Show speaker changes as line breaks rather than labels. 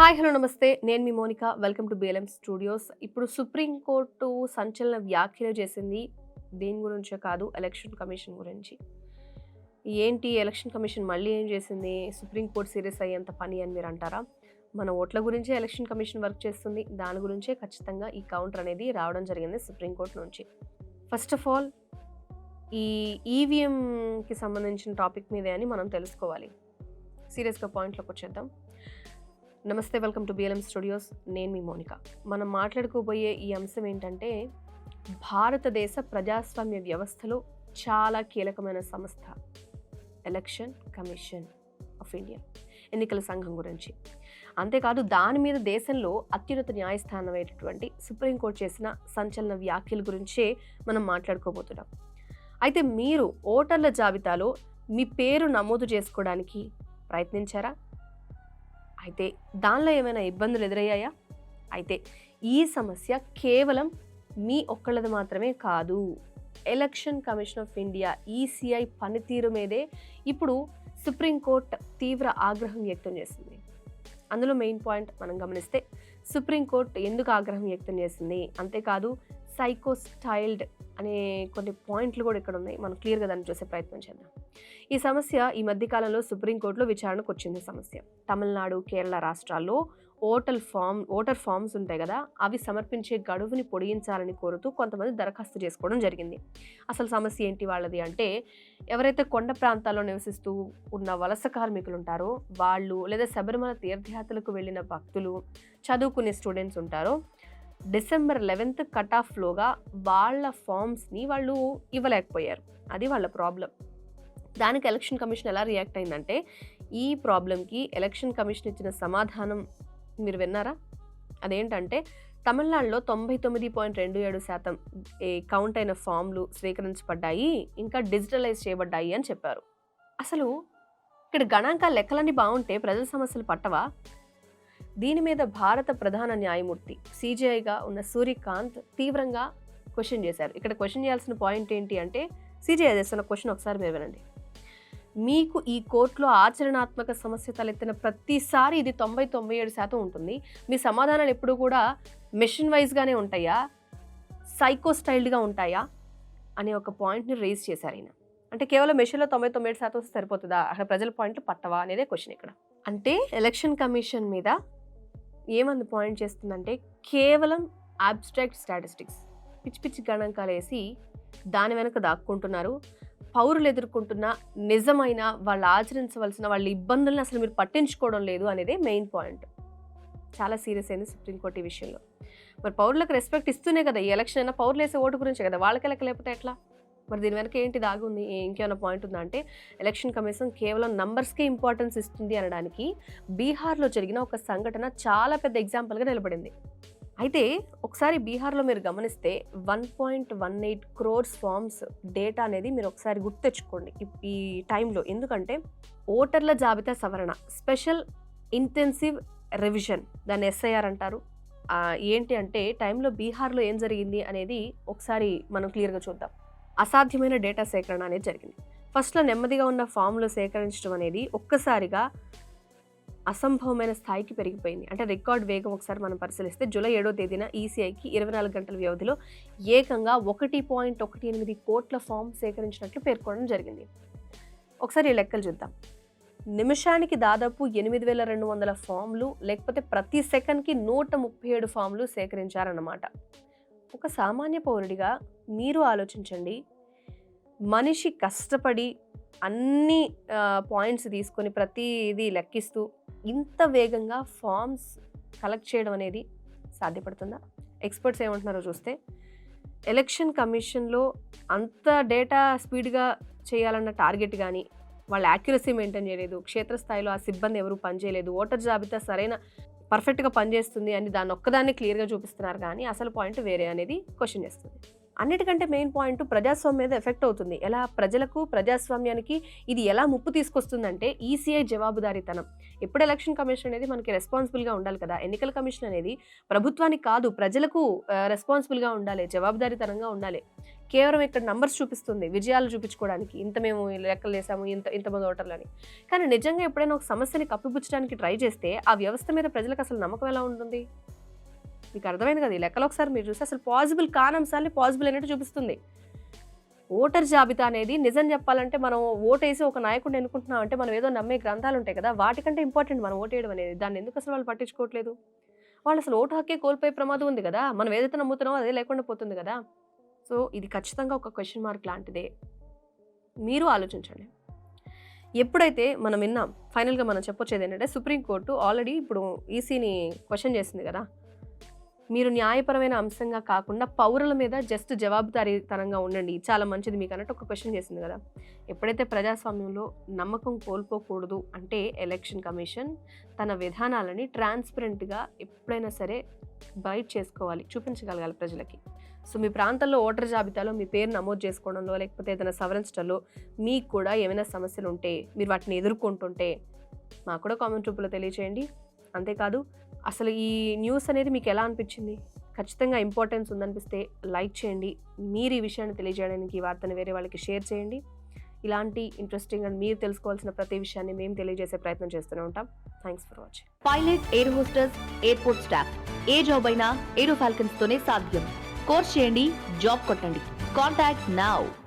Hi hello నమస్తే. నేను మీ Monika. Welcome to BLM studios. ఇప్పుడు సుప్రీంకోర్టు సంచలన వ్యాఖ్యలు చేసింది దేని గురించో కాదు ఎలక్షన్ కమిషన్ గురించి. ఏంటి ఎలక్షన్ కమిషన్ మళ్ళీ ఏం చేసింది? సుప్రీంకోర్టు సీరియస్ అయ్యేంత పని అని మీరు అంటారా? మన ఓట్ల గురించే ఎలక్షన్ కమిషన్ వర్క్ చేస్తుంది. దాని గురించే ఖచ్చితంగా ఈ కౌంటర్ అనేది రావడం జరిగింది సుప్రీంకోర్టు నుంచి. ఫస్ట్ ఆఫ్ ఆల్ ఈ ఈవీఎంకి సంబంధించిన టాపిక్ మీదే అని మనం తెలుసుకోవాలి. సీరియస్గా పాయింట్లోకి వచ్చేద్దాం. నమస్తే వెల్కమ్ టు బిఎల్ఎం స్టూడియోస్ నేను మీ మోనిక. మనం మాట్లాడుకోబోయే ఈ అంశం ఏంటంటే భారతదేశ ప్రజాస్వామ్య వ్యవస్థలో చాలా కీలకమైన సంస్థ ఎలక్షన్ కమిషన్ ఆఫ్ ఇండియా ఎన్నికల సంఘం గురించి. అంతేకాదు దాని మీద దేశంలో అత్యున్నత న్యాయస్థానం అయినటువంటి సుప్రీంకోర్టు చేసిన సంచలన వ్యాఖ్యల గురించే మనం మాట్లాడుకోబోతున్నాం. అయితే మీరు ఓటర్ల జాబితాలో మీ పేరు నమోదు చేసుకోవడానికి ప్రయత్నించారా? అయితే దానిలో ఏమైనా ఇబ్బందులు ఎదురయ్యాయా? అయితే ఈ సమస్య కేవలం మీ ఒక్కళ్ళది మాత్రమే కాదు. Election commission of India ECI పనితీరు మీదే ఇప్పుడు సుప్రీంకోర్టు తీవ్ర ఆగ్రహం వ్యక్తం చేసింది. అందులో మెయిన్ పాయింట్ మనం గమనిస్తే సుప్రీంకోర్టు ఎందుకు ఆగ్రహం వ్యక్తం చేసింది? అంతేకాదు సైకో స్టైల్డ్ అనే కొన్ని పాయింట్లు కూడా ఇక్కడ ఉన్నాయి. మనం క్లియర్గా దాన్ని చూసే ప్రయత్నం చేద్దాం. ఈ సమస్య ఈ మధ్యకాలంలో సుప్రీంకోర్టులో విచారణకు వచ్చింది సమస్య. తమిళనాడు కేరళ రాష్ట్రాల్లో ఓటర్ ఫామ్ ఓటర్ ఫామ్స్ ఉంటాయి కదా అవి సమర్పించే గడువుని పొడిగించాలని కోరుతూ కొంతమంది దరఖాస్తు చేసుకోవడం జరిగింది. అసలు సమస్య ఏంటి వాళ్ళది అంటే ఎవరైతే కొండ ప్రాంతాల్లో నివసిస్తూ ఉన్న వలస కార్మికులు ఉంటారో వాళ్ళు లేదా శబరిమల తీర్థయాత్రలకు వెళ్ళిన భక్తులు చదువుకునే స్టూడెంట్స్ ఉంటారో డిసెంబర్ లెవెన్త్ కట్ ఆఫ్లోగా వాళ్ళ ఫామ్స్ని వాళ్ళు ఇవ్వలేకపోయారు. అది వాళ్ళ ప్రాబ్లం. దానికి ఎలక్షన్ కమిషన్ ఎలా రియాక్ట్ అయిందంటే ఈ ప్రాబ్లంకి ఎలక్షన్ కమిషన్ ఇచ్చిన సమాధానం మీరు విన్నారా? అదేంటంటే తమిళనాడులో తొంభై తొమ్మిది పాయింట్ రెండు ఏడు శాతం ఏ కౌంట్ అయిన ఫామ్లు స్వీకరించబడ్డాయి ఇంకా డిజిటలైజ్ చేయబడ్డాయి అని చెప్పారు. అసలు ఇక్కడ గణాంకాల లెక్కలన్నీ బాగుంటే ప్రజల సమస్యలు పట్టవా? దీని మీద భారత ప్రధాన న్యాయమూర్తి సిజిఐగా ఉన్న సూర్యకాంత్ తీవ్రంగా క్వశ్చన్ చేశారు. ఇక్కడ క్వశ్చన్ చేయాల్సిన పాయింట్ ఏంటి అంటే సిజిఐ చేస్తున్న క్వశ్చన్ ఒకసారి మీరు వినండి. మీకు ఈ కోర్టులో ఆచరణాత్మక సమస్య తలెత్తిన ప్రతిసారి ఇది తొంభై తొంభై ఏడు శాతం ఉంటుంది. మీ సమాధానాలు ఎప్పుడు కూడా మెషిన్ వైజ్గానే ఉంటాయా? సైకో స్టైల్డ్గా ఉంటాయా? అనే ఒక పాయింట్ని రేజ్ చేశారు ఆయన అంటే కేవలం మెషిన్లో తొంభై తొమ్మిది ఏడు శాతం సరిపోతుందా? అక్కడ ప్రజల పాయింట్లు పట్టవా? అనేదే క్వశ్చన్ ఇక్కడ. అంటే ఎలక్షన్ కమిషన్ మీద ఏమంది పాయింట్ చేస్తుందంటే కేవలం అబ్స్ట్రాక్ట్ స్టాటిస్టిక్స్ పిచ్చి పిచ్చి గణాంకాలు వేసి దాని వెనక దాక్కుంటున్నారు. పౌరులు ఎదుర్కొంటున్న నిజమైన వాళ్ళు ఆచరించవలసిన వాళ్ళ ఇబ్బందులను అసలు మీరు పట్టించుకోవడం లేదు అనేది మెయిన్ పాయింట్. చాలా సీరియస్ అయింది సుప్రీంకోర్టు ఈ విషయంలో. మరి పౌరులకు రెస్పెక్ట్ ఇస్తూనే కదా ఈ ఎలక్షన్ అయినా పౌరులు వేసే ఓటు గురించే కదా వాళ్ళకి లెక్క లేకపోతే ఎట్లా? మరి దీని వెనక ఏంటి దాగి ఉంది? ఇంకేమైనా పాయింట్ ఉందా? అంటే ఎలక్షన్ కమిషన్ కేవలం నంబర్స్కే ఇంపార్టెన్స్ ఇస్తుంది అనడానికి బీహార్లో జరిగిన ఒక సంఘటన చాలా పెద్ద ఎగ్జాంపుల్గా నిలబడింది. అయితే ఒకసారి బీహార్లో మీరు గమనిస్తే one point one eight crores forms data అనేది మీరు ఒకసారి గుర్తు తెచ్చుకోండి ఈ- టైంలో. ఎందుకంటే ఓటర్ల జాబితా సవరణ స్పెషల్ ఇంటెన్సివ్ రివిజన్ దాన్ని ఎస్ఐఆర్ అంటారు. ఏంటి అంటే టైంలో బీహార్లో ఏం జరిగింది అనేది ఒకసారి మనం క్లియర్గా చూద్దాం. అసాధ్యమైన డేటా సేకరణ అనేది జరిగింది. ఫస్ట్లో నెమ్మదిగా ఉన్న ఫామ్లో సేకరించడం అనేది ఒక్కసారిగా అసంభవమైన స్థాయికి పెరిగిపోయింది. అంటే రికార్డ్ వేగం ఒకసారి మనం పరిశీలిస్తే జూలై ఏడో తేదీన ఈసీఐకి ఇరవై నాలుగు గంటల వ్యవధిలో ఏకంగా ఒకటి పాయింట్ ఒకటి ఎనిమిది కోట్ల ఫామ్ సేకరించినట్లు పేర్కొనడం జరిగింది. ఒకసారి ఈ లెక్కలు చూద్దాం. నిమిషానికి దాదాపు ఎనిమిది వేల రెండు వందల ఫామ్లు లేకపోతే ప్రతి సెకండ్కి నూట ముప్పై ఏడు ఫామ్లు సేకరించారన్నమాట. ఒక సామాన్య పౌరుడిగా మీరు ఆలోచించండి. మనిషి కష్టపడి అన్ని పాయింట్స్ తీసుకొని ప్రతిదీ లెక్కిస్తూ ఇంత వేగంగా ఫామ్స్ కలెక్ట్ చేయడం అనేది సాధ్యపడుతుందా? ఎక్స్పర్ట్స్ ఏమంటున్నారో చూస్తే ఎలక్షన్ కమిషన్లో అంత డేటా స్పీడ్గా చేయాలన్న టార్గెట్ కానీ వాళ్ళ యాక్యురసీ మెయింటైన్ చేయలేదు క్షేత్రస్థాయిలో ఆ సిబ్బంది ఎవరు పనిచేయలేదు ఓటర్ జాబితా సరైన పర్ఫెక్ట్గా పనిచేస్తుంది అని దాని ఒక్కదాన్ని క్లియర్గా చూపిస్తున్నారు కానీ అసలు పాయింట్ వేరే అనేది క్వశ్చన్ చేస్తుంది. అన్నిటికంటే మెయిన్ పాయింట్ ప్రజాస్వామ్యం మీద ఎఫెక్ట్ అవుతుంది. ఎలా? ప్రజలకు ప్రజాస్వామ్యానికి ఇది ఎలా ముప్పు తీసుకొస్తుందంటే ఈసీఐ జవాబుదారీతనం. ఎప్పుడు ఎలక్షన్ కమిషన్ అనేది మనకి రెస్పాన్సిబుల్గా ఉండాలి కదా? ఎన్నికల కమిషన్ అనేది ప్రభుత్వానికి కాదు ప్రజలకు రెస్పాన్సిబుల్గా ఉండాలి జవాబుదారీతనంగా ఉండాలి. కేవలం ఇక్కడ నంబర్స్ చూపిస్తుంది విజయాలు చూపించుకోవడానికి. ఇంత మేము లెక్కలు వేసాము ఇంత ఇంతమంది ఓటర్లు అని. కానీ నిజంగా ఎప్పుడైనా ఒక సమస్యని కప్పిపుచ్చడానికి ట్రై చేస్తే ఆ వ్యవస్థ మీద ప్రజలకు అసలు నమ్మకం ఎలా ఉంటుంది? మీకు అర్థమైంది కదా? ఈ లెక్కలు ఒకసారి మీరు చూస్తే అసలు పాసిబుల్ కాని అంశాలని పాసిబుల్ అయినట్టు చూపిస్తుంది. ఓటర్ జాబితా అనేది నిజం చెప్పాలంటే మనం ఓటేసి ఒక నాయకుడిని ఎన్నుకుంటున్నాం అంటే మనం ఏదో నమ్మే గ్రంథాలు ఉంటాయి కదా వాటికంటే ఇంపార్టెంట్ మనం ఓటేయడం అనేది. దాన్ని ఎందుకు అసలు వాళ్ళు పట్టించుకోవట్లేదు? వాళ్ళు అసలు ఓటు హక్కే కోల్పోయే ప్రమాదం ఉంది కదా? మనం ఏదైతే నమ్ముతున్నామో అదే లేకుండా పోతుంది కదా? సో ఇది ఖచ్చితంగా ఒక క్వశ్చన్ మార్క్ లాంటిదే. మీరు ఆలోచించండి. ఎప్పుడైతే మనం విన్నాం ఫైనల్గా మనం చెప్పొచ్చేది ఏంటంటే సుప్రీంకోర్టు ఆల్రెడీ ఇప్పుడు ఈసీని క్వశ్చన్ చేసింది కదా? మీరు న్యాయపరమైన అంశంగా కాకుండా పౌరుల మీద జస్ట్ జవాబుదారీతనంగా ఉండండి. చాలా మంచిది. మీకు అన్నట్టు ఒక క్వశ్చన్ చేసింది కదా. ఎప్పుడైతే ప్రజాస్వామ్యంలో నమ్మకం కోల్పోకూడదు అంటే ఎలక్షన్ కమిషన్ తన విధానాలని ట్రాన్స్పరెంట్గా ఎప్పుడైనా సరే బయట చేసుకోవాలి. చూపించగలగాలి ప్రజలకి. సో మీ ప్రాంతంలో ఓటర్ జాబితాలో మీ పేరు నమోదు చేసుకోవడంలో లేకపోతే ఏదైనా సవరించడంలో మీకు కూడా ఏమైనా సమస్యలు ఉంటే మీరు వాటిని ఎదుర్కొంటుంటే మాకు కూడా కామెంట్ రూపంలో తెలియచేయండి. అంతేకాదు అసలు ఈ న్యూస్ అనేది మీకు ఎలా అనిపించింది? ఖచ్చితంగా ఇంపార్టెన్స్ ఉందనిపిస్తే లైక్ చేయండి. మీరు ఈ విషయాన్ని తెలియజేయడానికి ఈ వార్తను వేరే వాళ్ళకి షేర్ చేయండి. ఇలాంటి ఇంట్రెస్టింగ్ అండ్ మీరు తెలుసుకోవాల్సిన ప్రతి విషయాన్ని మేము తెలియజేసే ప్రయత్నం చేస్తూనే ఉంటాం. Thanks for watching.
Pilot air hostess airport staff. A job అయినా ఏరో ఫాల్కన్స్ తోనే సాధ్యం. కోర్స్ చేయండి జాబ్ కొట్టండి. Contact now.